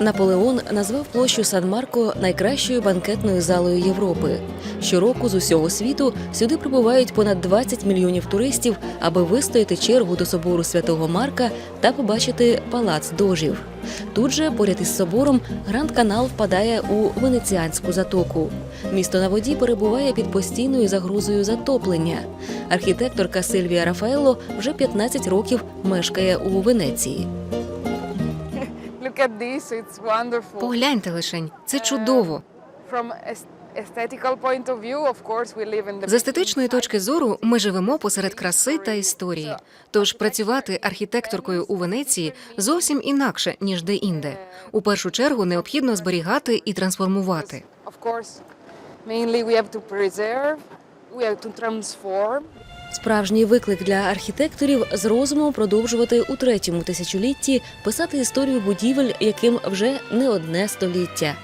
Наполеон назвав площу Сан-Марко найкращою банкетною залою Європи. Щороку з усього світу сюди прибувають понад 20 мільйонів туристів, аби вистояти чергу до собору святого Марка та побачити палац дожів. Тут же, поряд із собором, Гранд Канал впадає у венеціанську затоку. Місто на воді перебуває під постійною загрозою затоплення. Архітекторка Сильвія Рафаело вже 15 років мешкає у Венеції. Погляньте лишень, це чудово. The З естетичної точки зору ми живемо посеред краси та історії. Тож працювати архітекторкою у Венеції зовсім інакше ніж де-інде. У першу чергу необхідно зберігати і трансформувати. We have to preserve, we have to transform. Справжній виклик для архітекторів з розумом продовжувати у третьому тисячолітті писати історію будівель, яким вже не одне століття.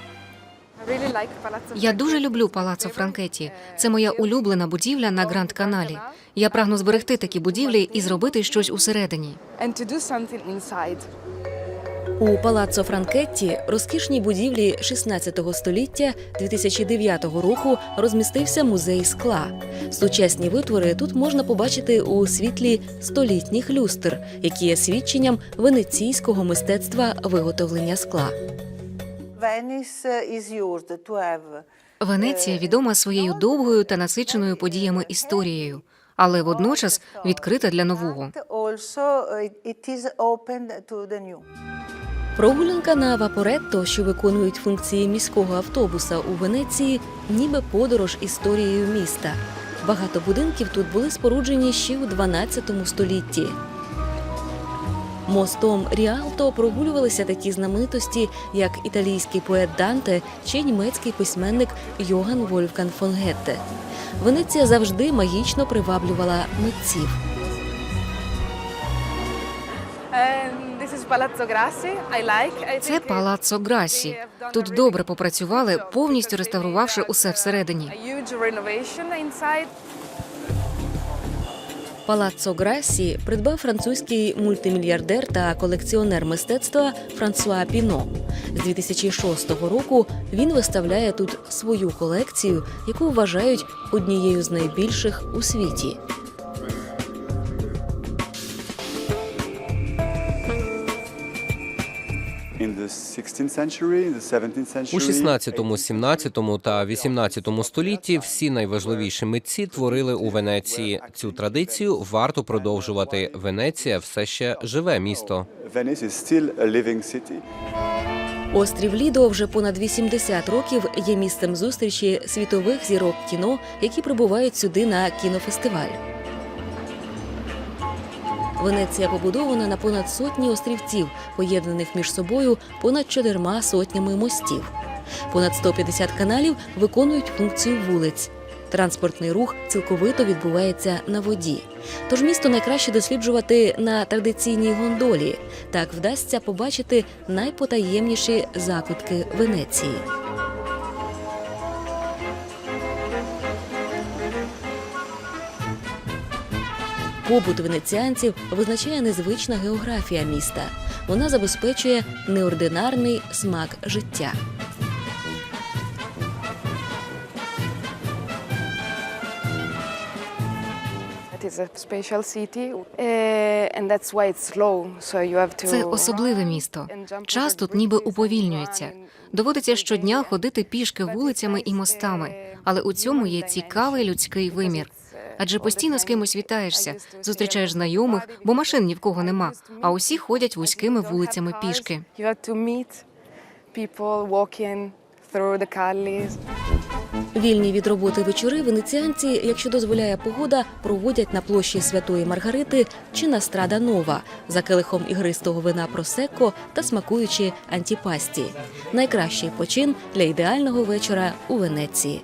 Я дуже люблю палацо Франкеті. Це моя улюблена будівля на Гранд Каналі. Я прагну зберегти такі будівлі і зробити щось усередині. У палаццо Франкетті, розкішній будівлі 16 століття 2009 року, розмістився музей скла. Сучасні витвори тут можна побачити у світлі столітніх люстр, які є свідченням венеційського мистецтва виготовлення скла. Венеція відома своєю довгою та насиченою подіями історією, але водночас відкрита для нового. Прогулянка на Вапоретто, що виконують функції міського автобуса у Венеції, ніби подорож історією міста. Багато будинків тут були споруджені ще у 12 столітті. Мостом Ріалто прогулювалися такі знаменитості, як італійський поет Данте чи німецький письменник Йоган Вольфган фон Гетте. Венеція завжди магічно приваблювала митців. And Це палаццо Грасі. Тут добре попрацювали, повністю реставрувавши усе всередині. Палаццо Грассі придбав французький мультимільярдер та колекціонер мистецтва Франсуа Піно. З 2006 року він виставляє тут свою колекцію, яку вважають однією з найбільших у світі. У 16, 17 та 18 столітті всі найважливіші митці творили у Венеції. Цю традицію варто продовжувати. Венеція все ще живе місто. Острів Лідо вже понад 80 років є місцем зустрічі світових зірок кіно, які прибувають сюди на кінофестиваль. Венеція побудована на понад сотні острівців, поєднаних між собою понад чотирма сотнями мостів. Понад 150 каналів виконують функцію вулиць. Транспортний рух цілковито відбувається на воді. Тож місто найкраще досліджувати на традиційній гондолі. Так вдасться побачити найпотаємніші закутки Венеції. Побут венеціанців визначає незвична географія міста. Вона забезпечує неординарний смак життя. To. Це особливе місто. Час тут ніби уповільнюється. Доводиться щодня ходити пішки вулицями і мостами, але у цьому є цікавий людський вимір. Адже постійно з кимось вітаєшся, зустрічаєш знайомих, бо машин ні в кого нема. А усі ходять вузькими вулицями пішки. Вільні від роботи вечори венеціанці, якщо дозволяє погода, проводять на площі Святої Маргарити чи на Страда Нова за келихом ігристого вина просекко та смакуючи антіпасті. Найкращий почин для ідеального вечора у Венеції.